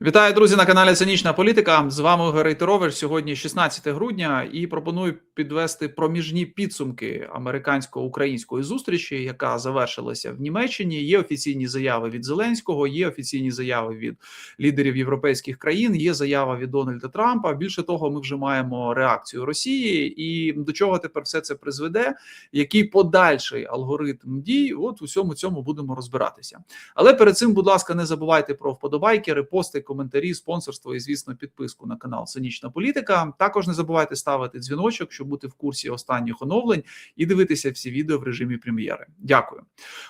Вітаю, друзі, на каналі Цинічна Політика. З вами Ігор Рейтерович. Сьогодні 16 грудня, і пропоную підвести проміжні підсумки американсько-української зустрічі, яка завершилася в Німеччині. Є офіційні заяви від Зеленського, є офіційні заяви від лідерів європейських країн. Є заява від Дональда Трампа. Більше того, ми вже маємо реакцію Росії, і до чого тепер все це призведе. Який подальший алгоритм дій? От у всьому цьому будемо розбиратися. Але перед цим, будь ласка, не забувайте про вподобайки, репости коментарі, спонсорство і, звісно, підписку на канал Цинічна Політика. Також не забувайте ставити дзвіночок, щоб бути в курсі останніх оновлень і дивитися всі відео в режимі прем'єри. Дякую.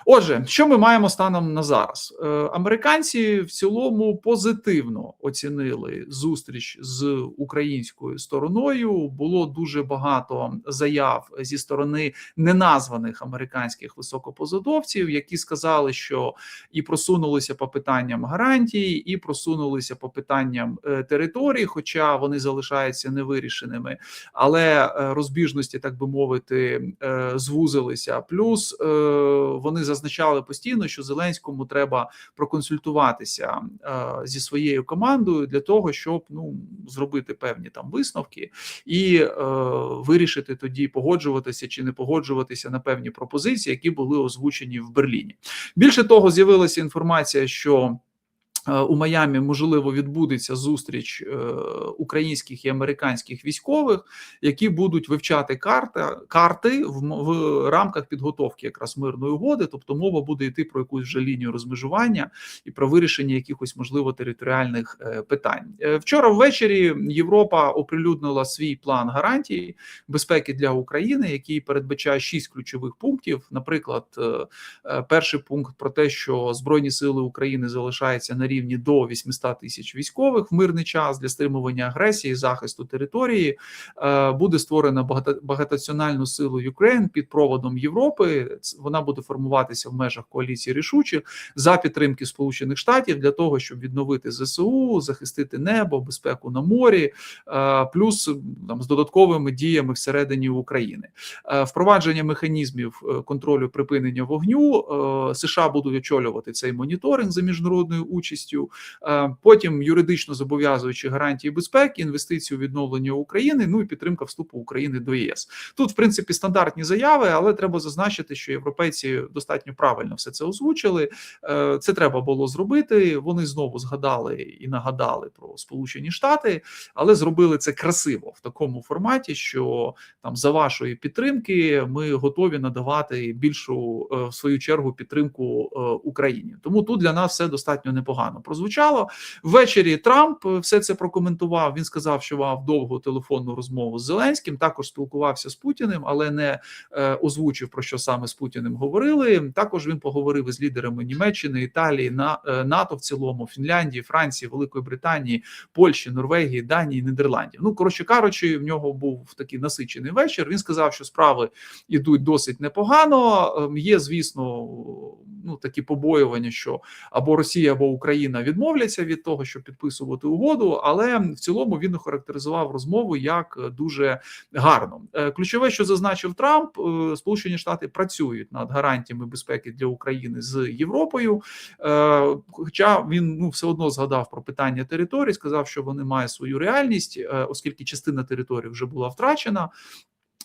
Отже, що ми маємо станом на зараз? Е, американці в цілому позитивно оцінили зустріч з українською стороною. Було дуже багато заяв зі сторони неназваних американських високопосадовців, які сказали, що і просунулися по питанням гарантій, і просунулися по питанням е, території, хоча вони залишаються невирішеними, але е, розбіжності, так би мовити, е, звузилися. Плюс вони зазначали постійно, що Зеленському треба проконсультуватися зі своєю командою для того, щоб ну зробити певні там висновки і вирішити тоді погоджуватися чи не погоджуватися на певні пропозиції, які були озвучені в Берліні. Більше того, з'явилася інформація, що у Майамі можливо відбудеться зустріч е, українських і американських військових, які будуть вивчати карти карти в, в рамках підготовки якраз мирної угоди. Тобто мова буде йти про якусь вже лінію розмежування і про вирішення якихось можливо територіальних е, питань. Вчора ввечері Європа оприлюднила свій план гарантій безпеки для України, який передбачає шість ключових пунктів. Наприклад, перший пункт про те, що збройні сили України залишаються на рівні рівні до 800 тисяч військових в мирний час для стримування агресії, захисту території. Е, буде створена багатонаціональну силу Юкрейн під проводом Європи. Вона буде формуватися в межах коаліції рішучих за підтримки Сполучених Штатів для того, щоб відновити ЗСУ, захистити небо, безпеку на морі, е, плюс там з додатковими діями всередині України. Е, впровадження механізмів контролю припинення вогню США будуть очолювати цей моніторинг за міжнародною участю участю, е, потім юридично зобов'язуючи гарантії безпеки, інвестиції у відновлення України, ну і підтримка вступу України до ЄС. Тут, в принципі, стандартні заяви, але треба зазначити, що європейці достатньо правильно все це озвучили. Е, це треба було зробити. Вони знову згадали і нагадали про Сполучені Штати, але зробили це красиво в такому форматі, що там за вашої підтримки ми готові надавати більшу е, в свою чергу підтримку Україні. Тому тут для нас все достатньо непогано непогано прозвучало. Ввечері Трамп е, все це прокоментував. Він сказав, що мав довгу телефонну розмову з Зеленським. Також спілкувався з Путіним, але не е, озвучив про що саме з Путіним говорили. Також він поговорив із лідерами Німеччини, Італії, е, НАТО в цілому, Фінляндії, Франції, Великої Британії, Польщі, Норвегії, Данії, Нідерландів. Ну коротше кажучи, в нього був такий насичений вечір. Він сказав, що справи йдуть досить непогано. Ем, є, звісно, ну такі побоювання, що або Росія, або Україна відмовляться від того, щоб підписувати угоду, але в цілому він охарактеризував розмову як дуже гарно. Е, ключове, що зазначив Трамп, е, Сполучені Штати працюють над гарантіями безпеки для України з Європою. Е, хоча він ну все одно згадав про питання території, сказав, що вони мають свою реальність, оскільки частина території вже була втрачена.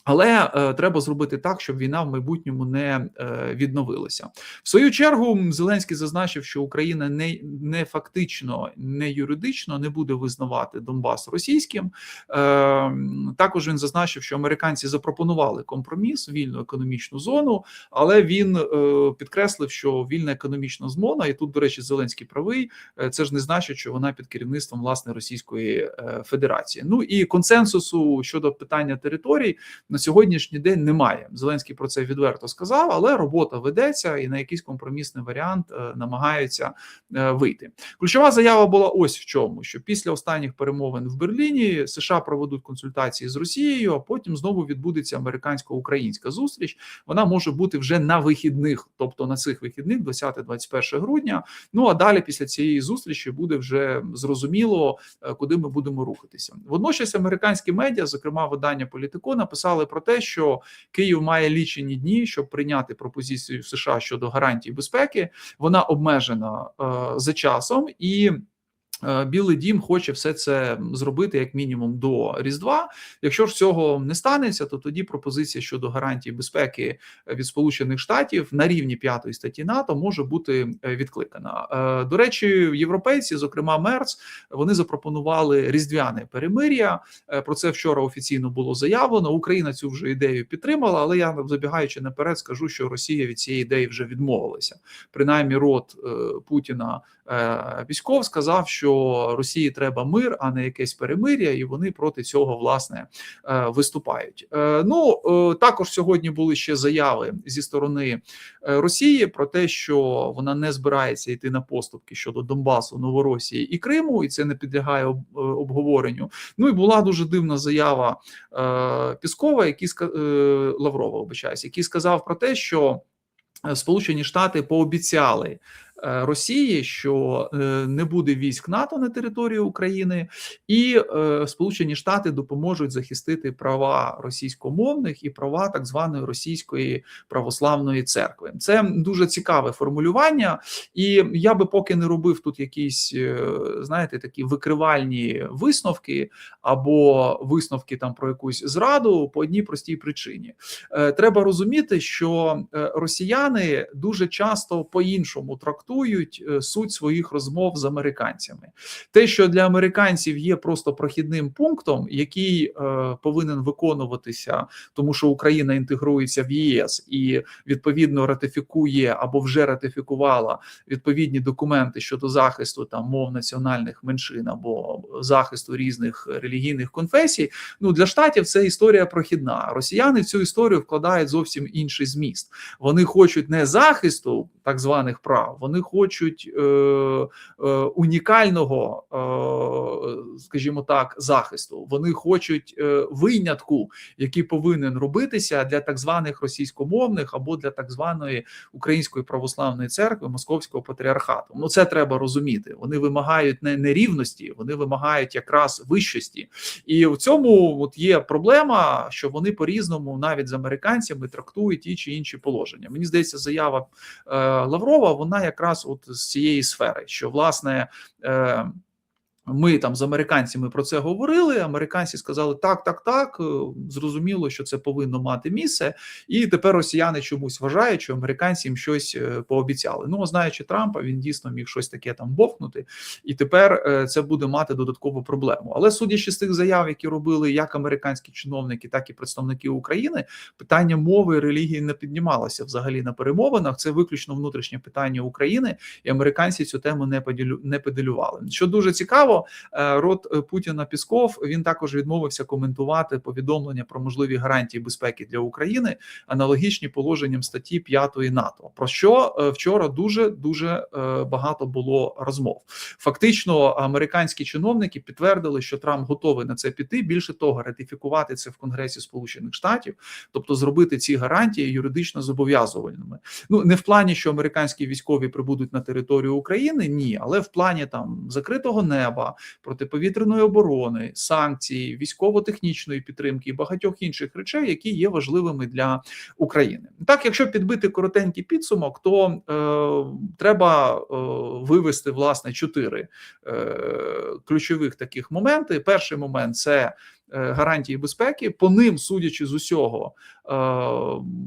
Але е, треба зробити так, щоб війна в майбутньому не е, відновилася. В свою чергу Зеленський зазначив, що Україна не не фактично, не юридично не буде визнавати Донбас російським. Е, також він зазначив, що американці запропонували компроміс, вільну економічну зону, але він е, підкреслив, що вільна економічна зона, і тут, до речі, Зеленський правий, е, це ж не значить, що вона під керівництвом власне Російської е, Федерації. Ну і консенсусу щодо питання територій на сьогоднішній день немає. Зеленський про це відверто сказав, але робота ведеться і на якийсь компромісний варіант е, намагаються е, вийти. Ключова заява була ось в чому: що після останніх перемовин в Берліні США проведуть консультації з Росією, а потім знову відбудеться американсько-українська зустріч. Вона може бути вже на вихідних, тобто на цих вихідних, 20-21 грудня. Ну а далі після цієї зустрічі буде вже зрозуміло, е, куди ми будемо рухатися. Водночас американські медіа, зокрема видання Політико, написали сказали про те, що Київ має лічені дні, щоб прийняти пропозицію США щодо гарантій безпеки. Вона обмежена е, за часом і. Е, Білий дім хоче все це зробити як мінімум до Різдва. Якщо ж цього не станеться, то тоді пропозиція щодо гарантій безпеки від Сполучених Штатів на рівні п'ятої статті НАТО може бути е, відкликана. Е, До речі, європейці, зокрема Мерц, вони запропонували різдвяне перемир'я. Е, Про це вчора офіційно було заявлено. Україна цю вже ідею підтримала, але я забігаючи наперед, скажу, що Росія від цієї ідеї вже відмовилася. Принаймні, рот е, Путіна е, сказав, що Росії треба мир, а не якесь перемир'я, і вони проти цього власне е, виступають. Е, Ну е, також сьогодні були ще заяви зі сторони Росії про те, що вона не збирається йти на поступки щодо Донбасу, Новоросії і Криму, і це не підлягає обговоренню. Ну і була дуже дивна заява Піскова, який Лаврова, обичаюсь, який сказав про те, що Сполучені Штати пообіцяли Росії, що е, не буде військ НАТО на території України, і е, Сполучені Штати допоможуть захистити права російськомовних і права так званої російської православної церкви. Це дуже цікаве формулювання, і я би поки не робив тут якісь, е, знаєте, такі викривальні висновки або висновки там про якусь зраду по одній простій причині. Е, Треба розуміти, що е, росіяни дуже часто по-іншому трактують е, суть своїх розмов з американцями. Те, що для американців є просто прохідним пунктом, який е, повинен виконуватися, тому що Україна інтегрується в ЄС і відповідно ратифікує або вже ратифікувала відповідні документи щодо захисту там мов національних меншин або захисту різних релігійних конфесій. Ну для штатів це історія прохідна. Росіяни в цю історію вкладають зовсім інший зміст. Вони хочуть не захисту так званих прав, вони хочуть е, е, унікального, е, скажімо так, захисту. Вони хочуть е, винятку, який повинен робитися для так званих російськомовних або для так званої української православної церкви Московського патріархату. Ну це треба розуміти. Вони вимагають не, не рівності, вони вимагають якраз вищості. І в цьому от є проблема, що вони по різному навіть з американцями трактують ті чи інші положення. Мені здається, заява е, Лаврова вона якраз от з цієї сфери, що власне. Ми там з американцями про це говорили. Американці сказали так, так, так. е, Зрозуміло, що це повинно мати місце, і тепер росіяни чомусь вважають, що американці їм щось е, пообіцяли. Ну, знаючи Трампа, він дійсно міг щось таке там бовкнути, і тепер е, це буде мати додаткову проблему. Але судячи з тих заяв, які робили як американські чиновники, так і представники України, питання мови релігії не піднімалося взагалі на перемовинах. Це виключно внутрішнє питання України, і американці цю тему не поділю не педалювали. Що дуже цікаво, е, рот е, Путіна Пісков він також відмовився коментувати повідомлення про можливі гарантії безпеки для України, аналогічні положенням статті 5 НАТО. Про що е, вчора дуже дуже багато було розмов. Фактично, американські чиновники підтвердили, що Трамп готовий на це піти. Більше того, ратифікувати це в Конгресі Сполучених Штатів, тобто зробити ці гарантії юридично зобов'язувальними. Ну не в плані, що американські військові прибудуть на територію України, ні, але в плані там закритого неба, протиповітряної оборони, санкції, військово-технічної підтримки і багатьох інших речей, які є важливими для України. Так, якщо підбити коротенький підсумок, то е, треба е, вивести власне чотири е, ключових таких моменти. Перший момент це гарантії безпеки. По ним, судячи з усього, е,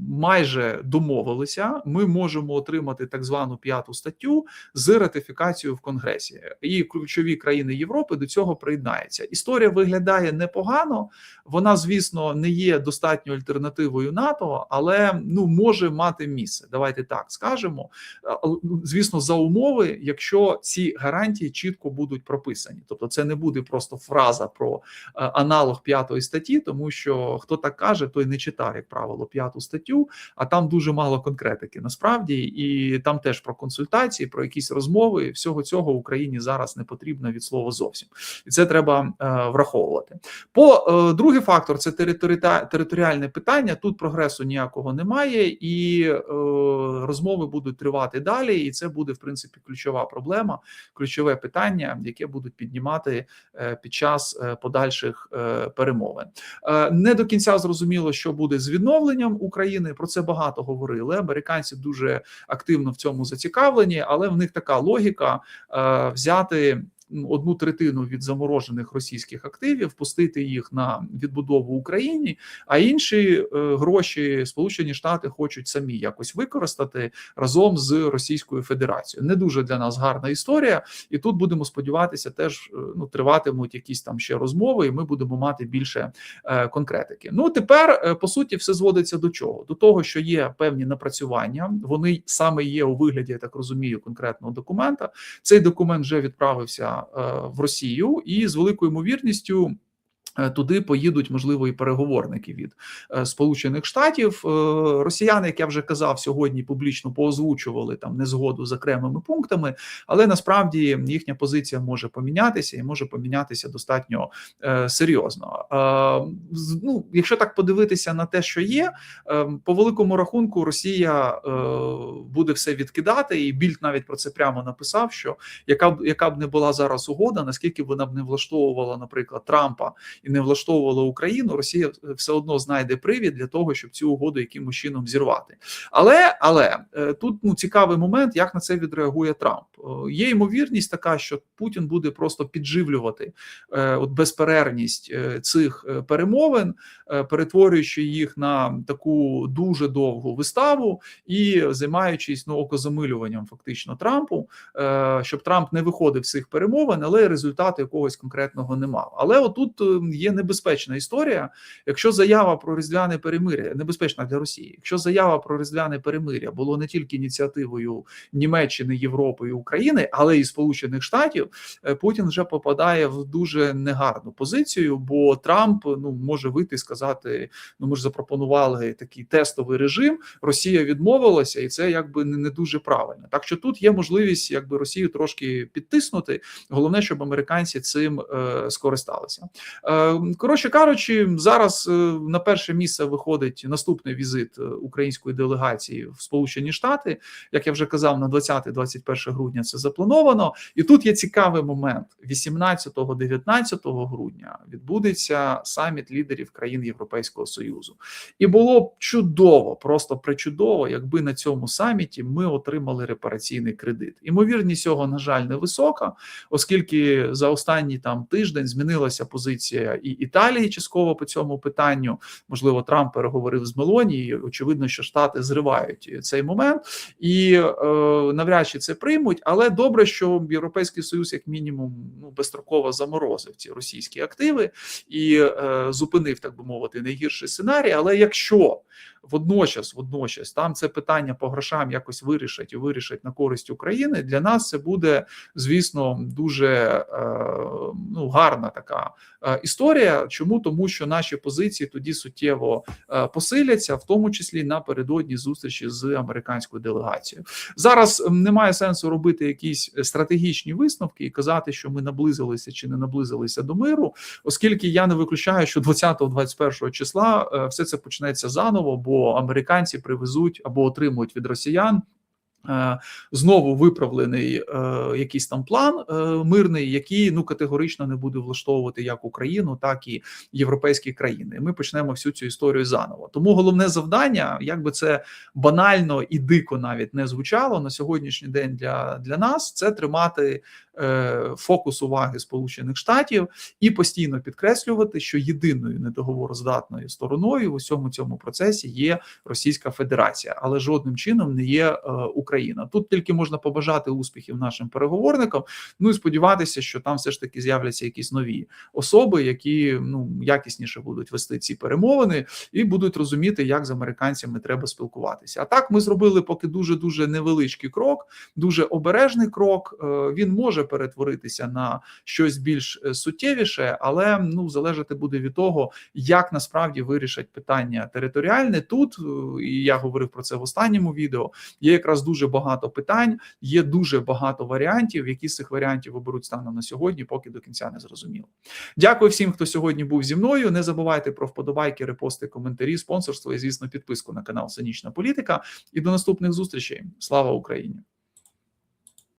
майже домовилися. Ми можемо отримати так звану п'яту статтю з ратифікацією в Конгресі, і ключові країни Європи до цього приєднаються. Історія виглядає непогано. Вона, звісно, не є достатньою альтернативою НАТО, але ну може мати місце. Давайте так скажемо. Е, Звісно, за умови, якщо ці гарантії чітко будуть прописані, тобто це не буде просто фраза про е, аналог п'ятої статті, тому що хто так каже, той не читав, як правило, п'яту статтю, а там дуже мало конкретики насправді, і там теж про консультації, про якісь розмови. Всього цього Україні зараз не потрібно від слова зовсім, і це треба е, враховувати. По е, другий фактор це територі- територіальне питання. Тут прогресу ніякого немає, і е, розмови будуть тривати далі. І це буде в принципі ключова проблема, ключове питання, яке будуть піднімати е, під час е, подальших е, перемовин. Е, Не до кінця зрозуміло, що буде з відновленням України. Про це багато говорили. Американці дуже активно в цьому зацікавлені, але в них така логіка е, взяти одну третину від заморожених російських активів, пустити їх на відбудову Україні, а інші е, гроші Сполучені Штати хочуть самі якось використати разом з Російською Федерацією. Не дуже для нас гарна історія, і тут будемо сподіватися, теж е, ну триватимуть якісь там ще розмови, і ми будемо мати більше е, конкретики. Ну тепер по суті все зводиться до чого? До того, що є певні напрацювання. Вони саме є у вигляді, я так розумію, конкретного документа. Цей документ вже відправився е, в Росію, і з великою ймовірністю. Е, Туди поїдуть можливо і переговорники від е, Сполучених Штатів. Е, Росіяни, як я вже казав, сьогодні публічно поозвучували там незгоду з окремими пунктами, але насправді їхня позиція може помінятися і може помінятися достатньо серйозно. Ну, якщо так подивитися на те, що є, е, по великому рахунку, Росія буде все відкидати, і Більд навіть про це прямо написав: що яка б яка б не була зараз угода, наскільки вона б не влаштовувала, наприклад, Трампа і не влаштовувала Україну, Росія все одно знайде привід для того, щоб цю угоду якимось чином зірвати. Але але е, тут ну цікавий момент, як на це відреагує Трамп. Е, Є ймовірність така, що Путін буде просто підживлювати е, от безперервність е, цих перемовин, перетворюючи їх на таку дуже довгу виставу і займаючись ну окозамилюванням фактично Трампу, щоб Трамп не виходив з цих перемовин, але результату якогось конкретного не мав. Але отут є небезпечна історія. Якщо заява про різдвяне перемиря небезпечна для Росії, якщо заява про різдвяне перемиря було не тільки ініціативою Німеччини, Європи і України, але і Сполучених Штатів, е, Путін вже попадає в дуже негарну позицію, бо Трамп ну може вийти і сказати: ну ми ж запропонували такий тестовий режим. Росія відмовилася, і це якби не, не дуже правильно. Так що тут є можливість, якби Росію трошки підтиснути. Головне, щоб американці цим е, скористалися. Е, коротше кажучи, зараз е, на перше місце виходить наступний візит е, української делегації в Сполучені Штати. Як я вже казав, на 20-21 грудня це заплановано. І тут є цікавий момент: 18-19 грудня відбудеться саміт лідерів країн Європейського союзу. І було б чудово, просто причудово, якби на цьому саміті ми отримали репараційний кредит. Імовірність цього, на жаль, невисока, оскільки за останній там тиждень змінилася позиція і Італії частково по цьому питанню. Можливо, Трамп переговорив з Мелоні. і Очевидно, що Штати зривають цей момент і е, навряд чи це приймуть. Але добре, що Європейський Союз, як мінімум, ну безстроково заморозив ці російські активи і е, зупинив, так би мовити, найгірший сценарій. Але якщо водночас, водночас там це питання по грошам якось вирішать і вирішать на користь України, для нас це буде, звісно, дуже е, ну гарна така е, історія. Чому тому, що наші позиції тоді суттєво е, посиляться, в тому числі напередодні зустрічі з американською делегацією. Зараз немає сенсу робити якісь стратегічні висновки і казати, що ми наблизилися чи не наблизилися до миру, оскільки я не виключаю, що 20-21 числа все це почнеться заново, бо американці привезуть або отримують від росіян. е, Знову виправлений е, якийсь там план е, мирний, який ну категорично не буде влаштовувати як Україну, так і європейські країни. Ми почнемо всю цю історію заново. Тому головне завдання, як би це банально і дико навіть не звучало на сьогоднішній день для, для нас, це тримати фокус уваги Сполучених Штатів і постійно підкреслювати, що єдиною недоговороздатною стороною в усьому цьому процесі є Російська Федерація, але жодним чином не є е, Україна. Тут тільки можна побажати успіхів нашим переговорникам. Ну і сподіватися, що там все ж таки з'являться якісь нові особи, які ну якісніше будуть вести ці перемовини і будуть розуміти, як з американцями треба спілкуватися. А так ми зробили поки дуже дуже невеличкий крок, дуже обережний крок. Е, Він може перетворитися на щось більш е, суттєвіше, але ну залежати буде від того, як насправді вирішать питання територіальне тут. е, І я говорив про це в останньому відео. Є якраз дуже багато питань, є дуже багато варіантів. Які з цих варіантів оберуть станом на сьогодні, поки до кінця не зрозуміло. Дякую всім, хто сьогодні був зі мною. Не забувайте про вподобайки, репости, коментарі, спонсорство і, звісно, підписку на канал Цинічна Політика. І до наступних зустрічей. Слава Україні!